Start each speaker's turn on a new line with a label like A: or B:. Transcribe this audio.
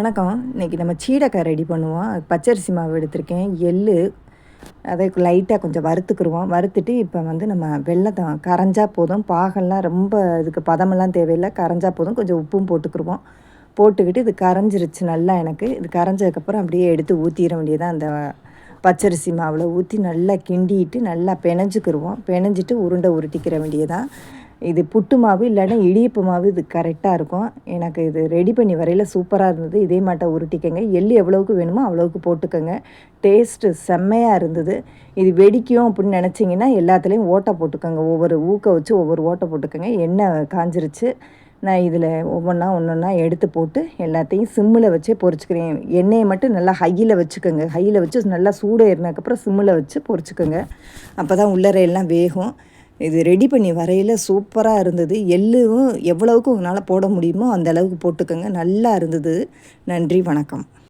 A: வணக்கம். இன்றைக்கி நம்ம சீடக்காய் ரெடி பண்ணுவோம். பச்சரிசி மாவு எடுத்திருக்கேன். எள்ளு அதை லைட்டாக கொஞ்சம் வறுத்துக்குருவோம். வறுத்துட்டு இப்போ வந்து நம்ம வெள்ளத்தை கரைஞ்சா போதும். பாகெல்லாம் ரொம்ப இதுக்கு பதமெல்லாம் தேவையில்லை. கரைஞ்சா போதும். கொஞ்சம் உப்பும் போட்டுக்குருவோம். போட்டுக்கிட்டு இது கரைஞ்சிருச்சு நல்லா எனக்கு. இது கரைஞ்சதுக்கப்புறம் அப்படியே எடுத்து ஊற்றிட வேண்டியதான் அந்த பச்சரிசி மாவில். ஊற்றி நல்லா கிண்டிட்டு நல்லா பிணைஞ்சிக்கிருவோம். பிணைஞ்சிட்டு உருண்டை உருட்டிக்கிற வேண்டியதான் இது புட்டு மாவு இல்லைன்னா இடியப்பு மாவு இது கரெக்டாக இருக்கும். எனக்கு இது ரெடி பண்ணி வரையில் சூப்பராக இருந்தது. இதே மாட்டை உருட்டிக்கங்க. எள்ளு எவ்வளோவுக்கு வேணுமோ அவ்வளோவுக்கு போட்டுக்கோங்க. டேஸ்ட்டு செம்மையாக இருந்தது. இது வெடிக்கும் அப்படின்னு நினச்சிங்கன்னா எல்லாத்துலேயும் ஓட்டை போட்டுக்கோங்க. ஒவ்வொரு ஊக்க வச்சு ஒவ்வொரு ஓட்டை போட்டுக்கோங்க. எண்ணெய் காஞ்சிருச்சு. நான் இதில் ஒவ்வொன்றா ஒன்றொன்றா எடுத்து போட்டு எல்லாத்தையும் சிம்மில் வச்சே பொறிச்சிக்கிறேன் எண்ணெயை மட்டும் நல்லா ஹையில் வச்சுக்கோங்க. ஹையில் வச்சு நல்லா சூடு ஏறினதுக்கப்புறம் சிம்மில் வச்சு பொரிச்சுக்கோங்க. அப்போ தான் உள்ளரையெல்லாம் வேகும். இது ரெடி பண்ணி வரையில் சூப்பராக இருந்தது. எள்ளும் எவ்வளவுக்கு உங்களால் போட முடியுமோ அந்த அளவுக்கு போட்டுக்கோங்க. நல்லா இருந்தது. நன்றி வணக்கம்.